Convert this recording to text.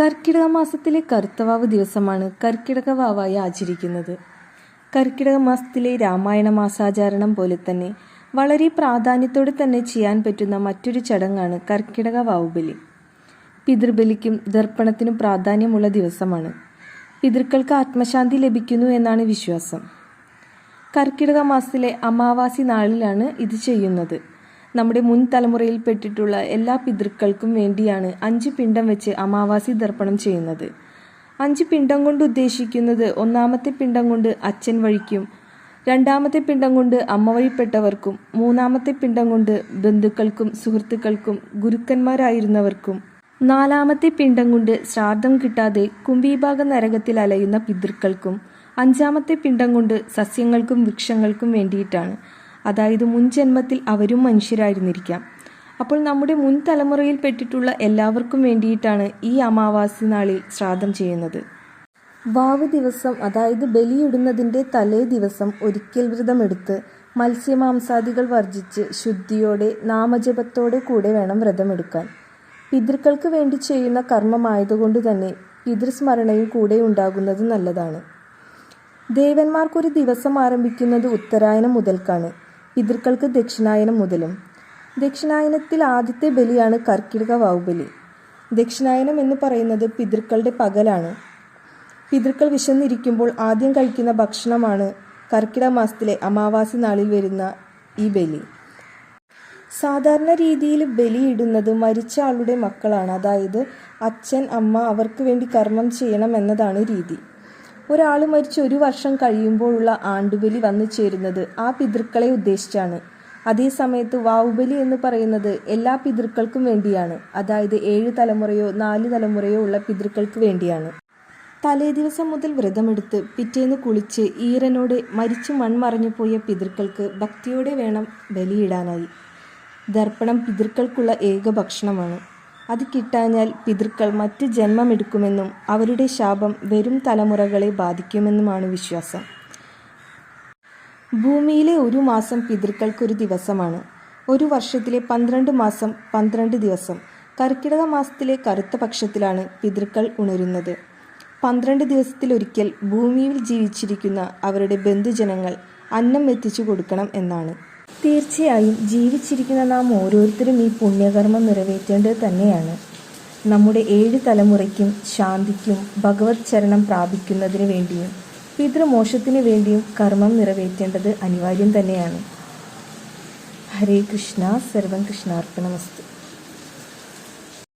കർക്കിടക മാസത്തിലെ കറുത്തവാവ് ദിവസമാണ് കർക്കിടക വാവായി ആചരിക്കുന്നത്. കർക്കിടക മാസത്തിലെ രാമായണ മാസാചാരണം പോലെ തന്നെ വളരെ പ്രാധാന്യത്തോടെ തന്നെ ചെയ്യാൻ പറ്റുന്ന മറ്റൊരു ചടങ്ങാണ് കർക്കിടക വാവുബലി. പിതൃബലിക്കും ദർപ്പണത്തിനും പ്രാധാന്യമുള്ള ദിവസമാണ്. പിതൃക്കൾക്ക് ആത്മശാന്തി ലഭിക്കുന്നു എന്നാണ് വിശ്വാസം. കർക്കിടക മാസത്തിലെ അമാവാസി നാളിലാണ് ഇത് ചെയ്യുന്നത്. നമ്മുടെ മുൻ തലമുറയിൽപ്പെട്ടിട്ടുള്ള എല്ലാ പിതൃക്കൾക്കും വേണ്ടിയാണ് അഞ്ച് പിണ്ടം വെച്ച് അമാവാസി ദർപ്പണം ചെയ്യുന്നത്. അഞ്ച് പിണ്ടം കൊണ്ട് ഉദ്ദേശിക്കുന്നത് ഒന്നാമത്തെ പിണ്ടം കൊണ്ട് അച്ഛൻ വഴിക്കും രണ്ടാമത്തെ പിണ്ടം കൊണ്ട് അമ്മ വഴിപ്പെട്ടവർക്കും മൂന്നാമത്തെ പിണ്ടം കൊണ്ട് ബന്ധുക്കൾക്കും സുഹൃത്തുക്കൾക്കും ഗുരുക്കന്മാരായിരുന്നവർക്കും. നാലാമത്തെ പിണ്ടം കൊണ്ട് ശ്രാദ്ധം കിട്ടാതെ കുംഭീഭാഗ നരകത്തിൽ അലയുന്ന പിതൃക്കൾക്കും അഞ്ചാമത്തെ പിണ്ടം കൊണ്ട് സസ്യങ്ങൾക്കും വൃക്ഷങ്ങൾക്കും വേണ്ടിയിട്ടാണ്. അതായത് മുൻ ജന്മത്തിൽ അവരും മനുഷ്യരായിരുന്നിരിക്കാം. അപ്പോൾ നമ്മുടെ മുൻ തലമുറയിൽപ്പെട്ടിട്ടുള്ള എല്ലാവർക്കും വേണ്ടിയിട്ടാണ് ഈ അമാവാസി നാളിൽ ശ്രാദ്ധം ചെയ്യുന്നത്. വാവ് ദിവസം അതായത് ബലിയിടുന്നതിന്റെ തലേ ദിവസം ഒരിക്കൽ വ്രതമെടുത്ത് മത്സ്യമാംസാദികൾ വർജിച്ച് ശുദ്ധിയോടെ നാമജപത്തോടെ കൂടെ വേണം വ്രതമെടുക്കാൻ. പിതൃക്കൾക്ക് വേണ്ടി ചെയ്യുന്ന കർമ്മമായതുകൊണ്ട് തന്നെ പിതൃസ്മരണയും കൂടെ ഉണ്ടാകുന്നത് നല്ലതാണ്. ദേവന്മാർക്കൊരു ദിവസം ആരംഭിക്കുന്നത് ഉത്തരായനം മുതൽക്കാണ്. പിതൃക്കൾക്ക് ദക്ഷിണായനം മുതലും. ദക്ഷിണായനത്തിൽ ആദ്യത്തെ ബലിയാണ് കർക്കിടക വാവുബലി. ദക്ഷിണായനം എന്ന് പറയുന്നത് പിതൃക്കളുടെ പകലാണ്. പിതൃക്കൾ വിശന്നിരിക്കുമ്പോൾ ആദ്യം കഴിക്കുന്ന ഭക്ഷണമാണ് കർക്കിടക മാസത്തിലെ അമാവാസി നാളിൽ വരുന്ന ഈ ബലി. സാധാരണ രീതിയിൽ ബലിയിടുന്നത് മരിച്ച ആളുടെ മക്കളാണ്. അതായത് അച്ഛൻ അമ്മ അവർക്ക് വേണ്ടി കർമ്മം ചെയ്യണം എന്നതാണ് രീതി. ഒരാൾ മരിച്ച് ഒരു വർഷം കഴിയുമ്പോഴുള്ള ആണ്ടുബലി വന്നു ചേരുന്നത് ആ പിതൃക്കളെ ഉദ്ദേശിച്ചാണ്. അതേ സമയത്ത് വാവുബലി എന്ന് പറയുന്നത് എല്ലാ പിതൃക്കൾക്കും വേണ്ടിയാണ്. അതായത് ഏഴ് തലമുറയോ നാല് തലമുറയോ ഉള്ള പിതൃക്കൾക്ക് വേണ്ടിയാണ്. തലേ ദിവസം മുതൽ വ്രതമെടുത്ത് പിറ്റേന്ന് കുളിച്ച് ഈറനോടെ മരിച്ചു മൺമറഞ്ഞു പോയ പിതൃക്കൾക്ക് ഭക്തിയോടെ വേണം ബലിയിടാനായി. ദർപ്പണം പിതൃക്കൾക്കുള്ള ഏക ഭക്ഷണമാണ്. അത് കിട്ടാഞ്ഞാൽ പിതൃക്കൾ മറ്റ് ജന്മമെടുക്കുമെന്നും അവരുടെ ശാപം വരും തലമുറകളെ ബാധിക്കുമെന്നുമാണ് വിശ്വാസം. ഭൂമിയിലെ ഒരു മാസം പിതൃക്കൾക്കൊരു ദിവസമാണ്. ഒരു വർഷത്തിലെ പന്ത്രണ്ട് മാസം പന്ത്രണ്ട് ദിവസം. കർക്കിടക മാസത്തിലെ കറുത്ത പക്ഷത്തിലാണ് പിതൃക്കൾ ഉണരുന്നത്. പന്ത്രണ്ട് ദിവസത്തിലൊരിക്കൽ ഭൂമിയിൽ ജീവിച്ചിരിക്കുന്ന അവരുടെ ബന്ധുജനങ്ങൾ അന്നം എത്തിച്ചു കൊടുക്കണം എന്നാണ്. തീർച്ചയായും ജീവിച്ചിരിക്കുന്ന നാം ഓരോരുത്തരും ഈ പുണ്യകർമ്മം നിറവേറ്റേണ്ടത് തന്നെയാണ്. നമ്മുടെ ഏഴ് തലമുറയ്ക്കും ശാന്തിക്കും ഭഗവത് ചരണം പ്രാപിക്കുന്നതിന് വേണ്ടിയും പിതൃമോക്ഷത്തിന് വേണ്ടിയും കർമ്മം നിറവേറ്റേണ്ടത് അനിവാര്യം തന്നെയാണ്. ഹരേ കൃഷ്ണ. സർവം കൃഷ്ണാർപ്പണമസ്തു.